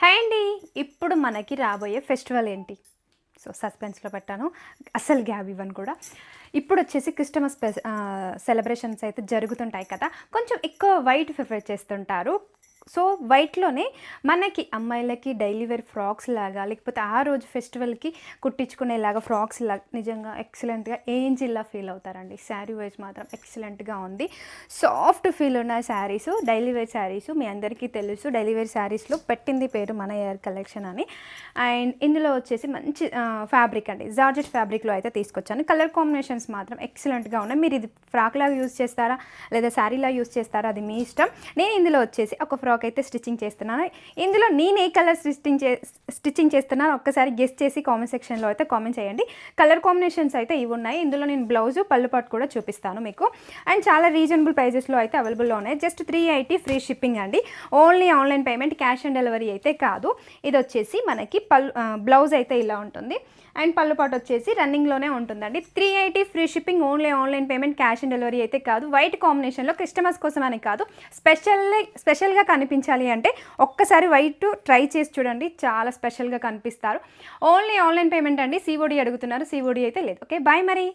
Hi అండి. ఇప్పుడు మనకి రాబోయే ఫెస్టివల్ ఏంటి? సో సస్పెన్స్లో పెట్టాను. అసలు గ్యాబ్ ఇవ్వను కూడా. ఇప్పుడు వచ్చేసి క్రిస్టమస్ సెలబ్రేషన్స్ అయితే జరుగుతుంటాయి కదా. కొంచెం ఎక్కువ వైట్ ప్రిఫర్ చేస్తుంటారు. సో వైట్లోనే మనకి అమ్మాయిలకి డైలీ వేర్ ఫ్రాక్స్ లాగా లేకపోతే ఆ రోజు ఫెస్టివల్కి కుట్టించుకునేలాగా ఫ్రాక్స్ లాగా నిజంగా ఎక్సలెంట్గా ఏంజిల్లా ఫీల్ అవుతారండి. శారీ వైజ్ మాత్రం ఎక్సలెంట్గా ఉంది. సాఫ్ట్ ఫీల్ ఉన్న శారీస్ డైలీ వేర్ శారీస్ మీ అందరికీ తెలుసు. డైలీ వేర్ శారీస్లో పెట్టింది పేరు మన ఎయిర్ కలెక్షన్ అని. అండ్ ఇందులో వచ్చేసి మంచి ఫ్యాబ్రిక్ అండి. జార్జెట్ ఫ్యాబ్రిక్లో అయితే తీసుకొచ్చాను. కలర్ కాంబినేషన్స్ మాత్రం ఎక్సలెంట్గా ఉన్నాయి. మీరు ఇది ఫ్రాక్ లాగా యూస్ చేస్తారా? లేదా శారీలా యూస్ చేస్తారా? అది మీ ఇష్టం. నేను ఇందులో వచ్చేసి ఒక ఫ్రాక్ అయితే స్టిచ్చింగ్ చేస్తున్నాను. ఇందులో నేను ఏ కలర్ స్టిచ్చింగ్ చే స్టిచ్చింగ్ చేస్తున్నాను ఒక్కసారి గెస్ట్ చేసి కామెంట్ సెక్షన్లో అయితే కామెంట్ చేయండి. కలర్ కాంబినేషన్స్ అయితే ఇవి ఉన్నాయి. ఇందులో నేను బ్లౌజు పళ్ళు పాటు కూడా చూపిస్తాను మీకు. అండ్ చాలా రీజనబుల్ ప్రైజెస్లో అయితే అవైలబుల్లో ఉన్నాయి. Just three eighty free shipping అండి. Only online payment cash on delivery అయితే కాదు. ఇది వచ్చేసి మనకి పల్ బ్లౌజ్ అయితే ఇలా ఉంటుంది. అండ్ పళ్ళు పాటు వచ్చేసి రన్నింగ్లోనే ఉంటుందండి. Three eighty free shipping only online payment cash on delivery అయితే కాదు. వైట్ కాంబినేషన్లో కస్టమర్స్ కోసం అని కాదు. స్పెషల్ స్పెషల్గా కనిపించాలి అంటే ఒక్కసారి వైట్ ట్రై చేసి చూడండి. చాలా స్పెషల్గా కనిపిస్తారు. ఓన్లీ ఆన్లైన్ పేమెంట్ అండి. సిఓడి అడుగుతున్నారు. సిఓడి అయితే లేదు. ఓకే బాయ్ మరి.